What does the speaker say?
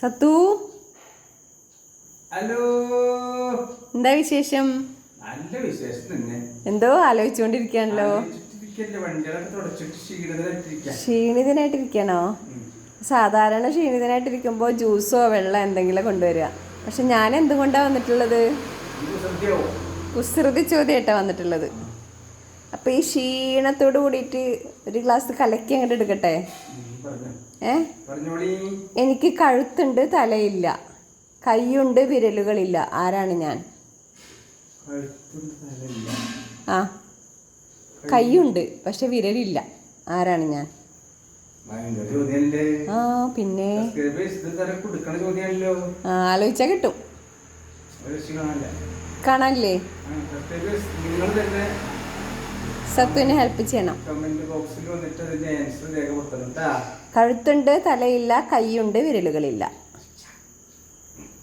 സത്തു? Hello. എന്താ വിശേഷം? നല്ല വിശേഷം തന്നെ. എന്തോ ക്ഷീണിതരായിട്ടിരിക്കാം. ക്ഷീണിതനായിട്ടിരിക്കണോ. സാധാരണ ക്ഷീണിതനായിട്ടിരിക്കുമ്പോൾ ജ്യൂസോ വെള്ളം എന്തെങ്കിലും കൊണ്ടുവരിക. പക്ഷെ ഞാൻ എന്തുകൊണ്ടാണ് വന്നിട്ടുള്ളത്? കുസൃതി ചോദ്യമായിട്ടാണ് വന്നിട്ടുള്ളത്. അപ്പോൾ ഈ ക്ഷീണത്തോട് കൂടിയിട്ട് ഒരു ഗ്ലാസ് കലക്കി അങ്ങോട്ട് എടുക്കട്ടെ. ഏ? എനിക്ക് കഴുത്തുണ്ട് തലയില്ല. കൈയുണ്ട് വിരലുകളില്ല. ആരാണ് ഞാൻ. ആ. കൈയുണ്ട് പക്ഷെ വിരലില്ല. ആരാണ് ഞാൻ? ആ പിന്നെ? ആലോചിച്ച കിട്ടും. കാണാനില്ലേ ആ, സബ്സ്ക്രൈബേഴ്സ് നിങ്ങൾ തന്നെ സത്തുവിനെ ഹെൽപ്പ് ചെയ്യണം. കഴുത്തുണ്ട് തലയില്ല കൈയുണ്ട് വിരലുകളില്ല.